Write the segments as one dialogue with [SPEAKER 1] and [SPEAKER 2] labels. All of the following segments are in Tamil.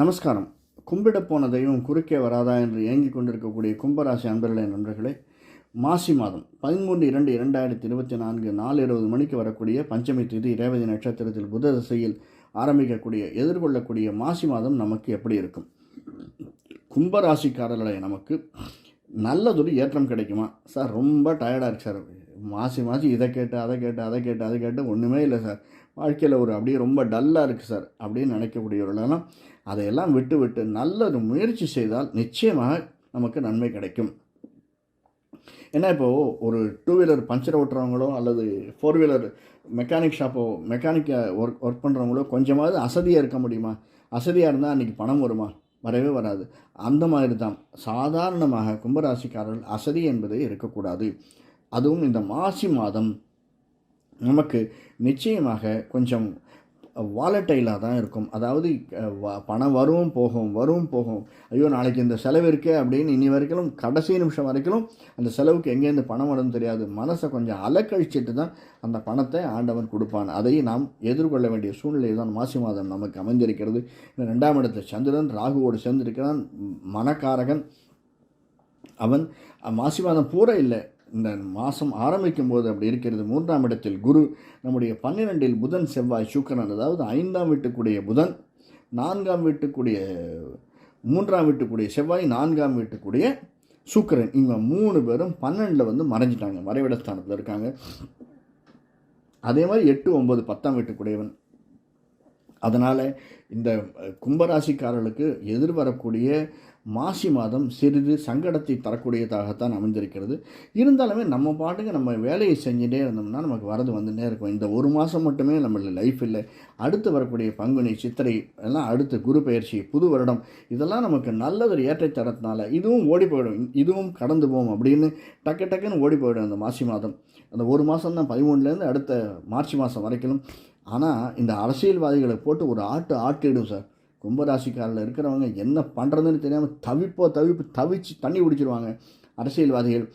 [SPEAKER 1] நமஸ்காரம். கும்பிட போன தெய்வம் குறுக்கே வராதா என்று ஏங்கிக் கொண்டிருக்கக்கூடிய கும்பராசி அன்பர்களே நண்பர்களே மாசி மாதம் பதிமூன்று இரண்டு இரண்டாயிரத்தி இருபத்தி நான்கு நாலு இருபது மணிக்கு வரக்கூடிய பஞ்சமி திதி ரேவதி நட்சத்திரத்தில் புத திசையில் ஆரம்பிக்கக்கூடிய எதிர்கொள்ளக்கூடிய மாசி மாதம் நமக்கு எப்படி இருக்கும்? கும்பராசிக்காரர்களை நமக்கு நல்லதொரு ஏற்றம் கிடைக்குமா? சார் ரொம்ப டயர்டாக இருக்கு சார். மாசி மாசி இதை கேட்டு அதை கேட்டு அதை கேட்டு அதை கேட்டு ஒன்றுமே இல்லை சார். வாழ்க்கையில் ஒரு அப்படியே ரொம்ப டல்லாக இருக்குது சார் அப்படின்னு நினைக்கக்கூடியவர்களெல்லாம் அதையெல்லாம் விட்டு விட்டு நல்ல ஒரு முயற்சி செய்தால் நிச்சயமாக நமக்கு நன்மை கிடைக்கும். ஏன்னா இப்போது ஒரு டூ வீலர் பஞ்சர் ஓட்டுறவங்களோ அல்லது ஃபோர் வீலர் மெக்கானிக் ஷாப்போ மெக்கானிக்கை ஒர்க் ஒர்க் பண்ணுறவங்களோ கொஞ்சமாவது அசதியாக இருக்க முடியுமா? அசதியாக இருந்தால் அன்றைக்கி பணம் வருமா? வரவே வராது. அந்த மாதிரி தான் சாதாரணமாக கும்பராசிக்காரர்கள் அசதி என்பதே இருக்கக்கூடாது. அதுவும் இந்த மாசி மாதம் நமக்கு நிச்சயமாக கொஞ்சம் வாலட்டைலாக தான் இருக்கும். அதாவது வ- பணம் வரும் போகும் வரும் போகும். ஐயோ நாளைக்கு இந்த செலவு இருக்கே அப்படின்னு இனி வரைக்கும் கடைசி நிமிஷம் வரைக்கும் அந்த செலவுக்கு எங்கேருந்து பணம் வரும்னு தெரியாது. மனசை கொஞ்சம் அலக்கழிச்சிட்டு தான் அந்த பணத்தை ஆண்டவன் கொடுப்பான். அதை நாம் எதிர்கொள்ள வேண்டிய சூழ்நிலை தான் மாசி மாதம் நமக்கு அமைந்திருக்கிறது. ரெண்டாம் இடத்துல சந்திரன் ராகுவோடு சேர்ந்திருக்கிறான். மனக்காரகன். அவன் மாசி மாதம் பூரா இல்லை. இந்த மாதம் ஆரம்பிக்கும் போது அப்படி இருக்கிறது. மூன்றாம் இடத்தில் குரு நம்முடைய பன்னிரெண்டில் புதன் செவ்வாய் சுக்கரன் அதாவது ஐந்தாம் வீட்டுக்குடைய புதன் நான்காம் வீட்டுக்குடைய மூன்றாம் வீட்டுக்குடைய செவ்வாய் நான்காம் வீட்டுக்குடைய சுக்கரன். இவங்க மூணு பேரும் பன்னெண்டில் வந்து மறைஞ்சிட்டாங்க. மறைவிடஸ்தானத்தில் இருக்காங்க. அதே மாதிரி எட்டு ஒன்பது பத்தாம் வீட்டுக்குடையவன் அதனால் இந்த கும்பராசிக்காரர்களுக்கு எதிர்வரக்கூடிய மாசி மாதம் சிறிது சங்கடத்தை தரக்கூடியதாகத்தான் அமைந்திருக்கிறது. இருந்தாலுமே நம்ம பாட்டுக்கு நம்ம வேலையை செஞ்சுட்டே இருந்தோம்னா நமக்கு வரது வந்துட்டே இருக்கும். இந்த ஒரு மாதம் மட்டுமே நம்மள லைஃப் இல்லை அடுத்து வரக்கூடிய பங்குனி சித்திரை எல்லாம் அடுத்து குரு பயிற்சி புது வருடம் இதெல்லாம் நமக்கு நல்ல ஒரு ஏற்றை தரத்தினால இதுவும் ஓடி போயிடும். இதுவும் கடந்து போகும் அப்படின்னு டக்கு டக்குன்னு ஓடி போயிடும் அந்த மாசி மாதம். அந்த ஒரு மாதம் தான் பதிமூணுலேருந்து அடுத்த மார்ச் மாதம் வரைக்கும். ஆனால் இந்த அரசியல்வாதிகளை போட்டு ஒரு ஆட்டு ஆட்டிடும் சார். கும்பராசிக்காரில் இருக்கிறவங்க என்ன பண்ணுறதுன்னு தெரியாமல் தவிப்போ தவிப்பு தவிச்சு தண்ணி குடிச்சிருவாங்க. அரசியல்வாதிகள்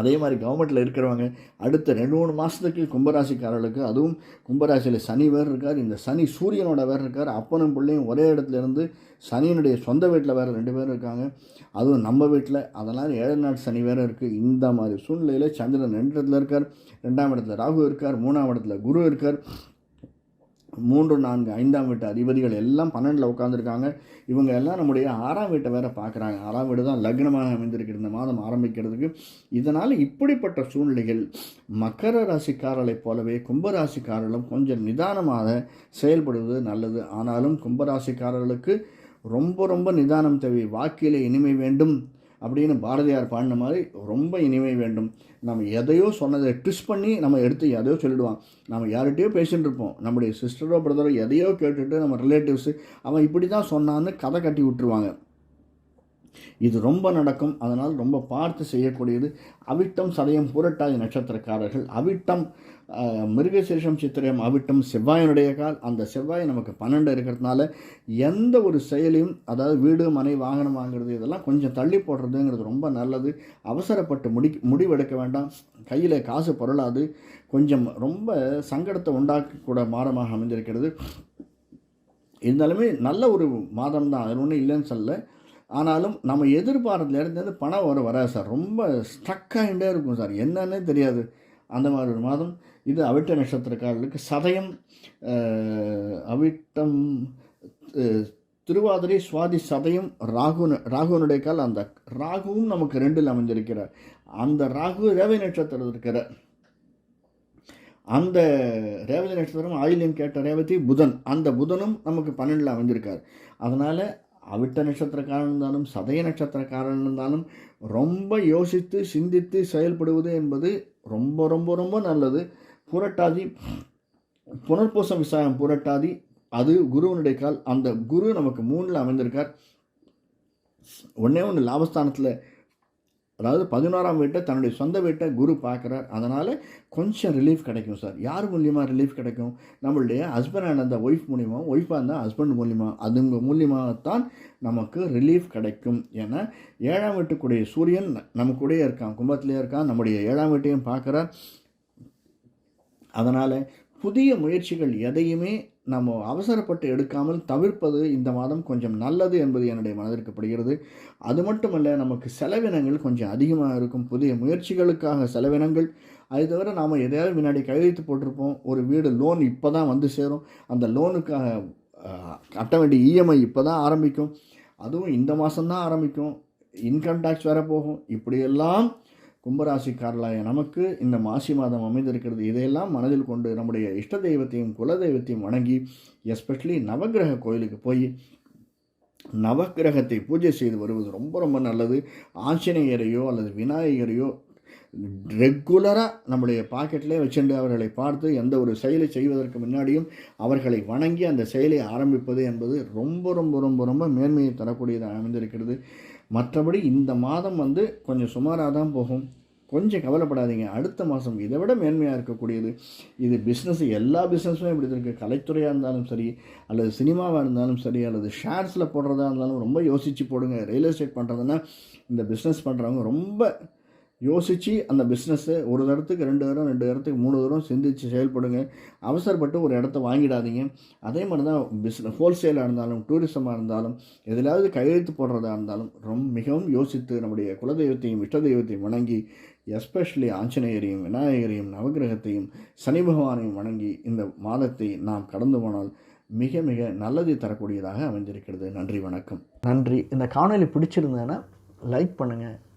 [SPEAKER 1] அதே மாதிரி கவர்மெண்ட்டில் இருக்கிறவங்க அடுத்த ரெண்டு மூணு மாதத்துக்கு கும்பராசிக்காரர்களுக்கு அதுவும் கும்பராசியில் சனி வேறு இருக்கார் இந்த சனி சூரியனோட வேறு இருக்கார் அப்பனும் பிள்ளையும் ஒரே இடத்துல இருந்து சனியினுடைய சொந்த வீட்டில் வேறு ரெண்டு பேரும் இருக்காங்க. அதுவும் நம்ம வீட்டில் அதனால் ஏழு நாள் சனி வேறு இருக்குது இந்த மாதிரி சூழ்நிலையில் சந்திரன் ரெண்டு இடத்துல இருக்கார் ரெண்டாம் இடத்துல ராகு இருக்கார் மூணாம் இடத்துல குரு இருக்கார். மூன்று நான்கு ஐந்தாம் வீட்டு அதிபதிகள் எல்லாம் பன்னெண்டில் உட்காந்துருக்காங்க இவங்க எல்லாம் நம்முடைய ஆறாம் வீட்டை வேற பார்க்குறாங்க. ஆறாம் வீடு தான் லக்னமாக அமைந்திருக்கிற இந்த மாதம் ஆரம்பிக்கிறதுக்கு. இதனால் இப்படிப்பட்ட சூழ்நிலைகள் மக்கர ராசிக்காரர்களைப் போலவே கும்பராசிக்காரர்களும் கொஞ்சம் நிதானமாக செயல்படுவது நல்லது. ஆனாலும் கும்பராசிக்காரர்களுக்கு ரொம்ப ரொம்ப நிதானம் தேவை. வாக்கிலே இனிமை வேண்டும். அப்படின்னு பாரதியார் பாடின மாதிரி ரொம்ப இனிமை வேண்டும். நம்ம எதையோ சொன்னதை ட்விஸ்ட் பண்ணி நம்ம எடுத்து எதையோ சொல்லிடுவான். நம்ம யார்கிட்டயோ பேசிகிட்டு இருப்போம். நம்முடைய சிஸ்டரோ பிரதரோ எதையோ கேட்டுட்டு நம்ம ரிலேட்டிவ்ஸு அவன் இப்படி தான் சொன்னான்னு கதை கட்டி விட்டுருவாங்க. இது ரொம்ப நடக்கும். அதனால் ரொம்ப பார்த்து செய்யக்கூடியது அவிட்டம் சதயம் புரட்டாதி நட்சத்திரக்காரர்கள். அவிட்டம் மிருகசேஷம் சித்திரம் அவிட்டம் செவ்வாயினுடைய கால். அந்த செவ்வாய் நமக்கு பன்னெண்டு இருக்கிறதுனால எந்த ஒரு செயலையும் அதாவது வீடு மனை வாகனம் வாங்குறது இதெல்லாம் கொஞ்சம் தள்ளி போடுறதுங்கிறது ரொம்ப நல்லது. அவசரப்பட்டு முடி முடிவெடுக்க வேண்டாம். கையில் காசு பொருளாது. கொஞ்சம் ரொம்ப சங்கடத்தை உண்டாக்கக்கூட மாதமாக அமைந்திருக்கிறது. இருந்தாலுமே நல்ல ஒரு மாதம் தான். அது ஒன்றும் இல்லைன்னு சொல்லல. ஆனாலும் நம்ம எதிர்பார்த்ததுலேருந்து பணம் வர வராது சார். ரொம்ப ஸ்ட்ரக் ஆகிட்டே இருக்கும் சார். என்னன்னே தெரியாது. அந்த மாதிரி ஒரு மாதம். இது அவிட்ட நட்சத்திரக்காரர்களுக்கு சதயம் அவிட்டம் திருவாதிரை சுவாதி சதயம் ராகுன ராகுனுடைய கால் அந்த ராகுவும் நமக்கு ரெண்டில் அமைஞ்சிருக்கிறார் அந்த ராகு ரேவதி நட்சத்திரம் இருக்கிற அந்த ரேவதி நட்சத்திரம் ஆயில்யம் கேட்ட ரேவதி புதன். அந்த புதனும் நமக்கு பன்னெண்டில் அமைஞ்சிருக்கார் அதனால் அவிட்ட நட்சத்திரக்காரன் இருந்தாலும் சதய நட்சத்திரக்காரன் இருந்தாலும் ரொம்ப யோசித்து சிந்தித்து செயல்படுவது என்பது ரொம்ப ரொம்ப ரொம்ப நல்லது. புரட்டாதி புனர்பூசம் விசாயம் புரட்டாதி அது குருவனுடைய கால் அந்த குரு நமக்கு மூணில் அமைந்திருக்கார். ஒன்றே ஒன்று லாபஸ்தானத்தில் அதாவது பதினோராம் வீட்டை தன்னுடைய சொந்த வீட்டை குரு பார்க்குறார். அதனால் கொஞ்சம் ரிலீஃப் கிடைக்கும் சார். யார் மூலியமாக ரிலீஃப் கிடைக்கும்? நம்மளுடைய ஹஸ்பண்ட் அண்ட் அந்த ஒய்ஃப் மூலியமாக ஒய்ஃபாக இருந்தால் ஹஸ்பண்ட் மூலியமாக அதுங்க மூலியமாகத்தான் நமக்கு ரிலீஃப் கிடைக்கும். ஏன்னா ஏழாம் வீட்டுக்குடைய சூரியன் நம்ம இருக்கான் கும்பத்திலே இருக்கான் நம்முடைய ஏழாம் வீட்டையும் பார்க்குறார். அதனால் புதிய முயற்சிகள் எதையுமே நம்ம அவசரப்பட்டு எடுக்காமல் தவிர்ப்பது இந்த மாதம் கொஞ்சம் நல்லது என்பது என்னுடைய மனதிற்கு படுகிறது அது மட்டுமல்ல நமக்கு செலவினங்கள் கொஞ்சம் அதிகமாக இருக்கும். புதிய முயற்சிகளுக்காக செலவினங்கள். அது தவிர நாம் எதையாவது முன்னாடி கையெழுத்து போட்டிருப்போம். ஒரு வீடு லோன் இப்போ தான் வந்து சேரும். அந்த லோனுக்காக கட்ட வேண்டிய இஎம்ஐ இப்போ தான் ஆரம்பிக்கும். அதுவும் இந்த மாதம்தான் ஆரம்பிக்கும். இன்கம் டேக்ஸ் வேறு போகும். இப்படியெல்லாம் கும்பராசிக்காரலாய நமக்கு இந்த மாசி மாதம் அமைந்திருக்கிறது. இதையெல்லாம் மனதில் கொண்டு நம்முடைய இஷ்ட தெய்வத்தையும் குல தெய்வத்தையும் வணங்கி எஸ்பெஷலி நவக்கிரக கோயிலுக்கு போய் நவக்கிரகத்தை பூஜை செய்து வருவது ரொம்ப ரொம்ப நல்லது. ஆஞ்சநேயரையோ அல்லது விநாயகரையோ ரெகுலராக நம்முடைய பாக்கெட்லேயே வச்சுட்டு அவர்களை பார்த்து எந்த ஒரு செயலை செய்வதற்கு முன்னாடியும் அவர்களை வணங்கி அந்த செயலை ஆரம்பிப்பது என்பது ரொம்ப ரொம்ப ரொம்ப ரொம்ப மேன்மையை தரக்கூடியதாக அமைந்திருக்கிறது. மற்றபடி இந்த மாதம் வந்து கொஞ்சம் சுமாராக தான் போகும். கொஞ்சம் கவலைப்படாதீங்க. அடுத்த மாதம் இதை விட மேன்மையாக இருக்கக்கூடியது. இது பிஸ்னஸ் எல்லா பிஸ்னஸுமே இப்படி இருக்குது கலைத்துறையாக இருந்தாலும் சரி அல்லது சினிமாவாக இருந்தாலும் சரி அல்லது ஷேர்ஸில் போடுறதா இருந்தாலும் ரொம்ப யோசித்து போடுங்க. ரியல் எஸ்டேட் பண்ணுறதுன்னா இந்த பிஸ்னஸ் பண்ணுறவங்க ரொம்ப யோசித்து அந்த பிஸ்னஸ்ஸை ஒரு தடத்துக்கு ரெண்டு தரம் ரெண்டு தரத்துக்கு மூணு தரம் சிந்தித்து செயல்படுங்க. அவசரப்பட்டு ஒரு இடத்த வாங்கிடாதீங்க. அதே மாதிரி தான் பிஸ்னஸ் ஹோல்சேலாக இருந்தாலும் டூரிசமாக இருந்தாலும் எதிலாவது கையெழுத்து போடுறதா இருந்தாலும் ரொம்ப மிகவும் யோசித்து நம்முடைய குலதெய்வத்தையும் இஷ்ட தெய்வத்தையும் வணங்கி எஸ்பெஷலி ஆஞ்சநேயரையும் விநாயகரையும் நவகிரகத்தையும் சனி பகவானையும் வணங்கி இந்த மாதத்தை நாம் கடந்து போனால் மிக மிக நல்லதை தரக்கூடியதாக அமைந்திருக்கிறது. நன்றி வணக்கம்.
[SPEAKER 2] நன்றி. இந்த காணொலி பிடிச்சிருந்தேன்னா லைக் பண்ணுங்கள்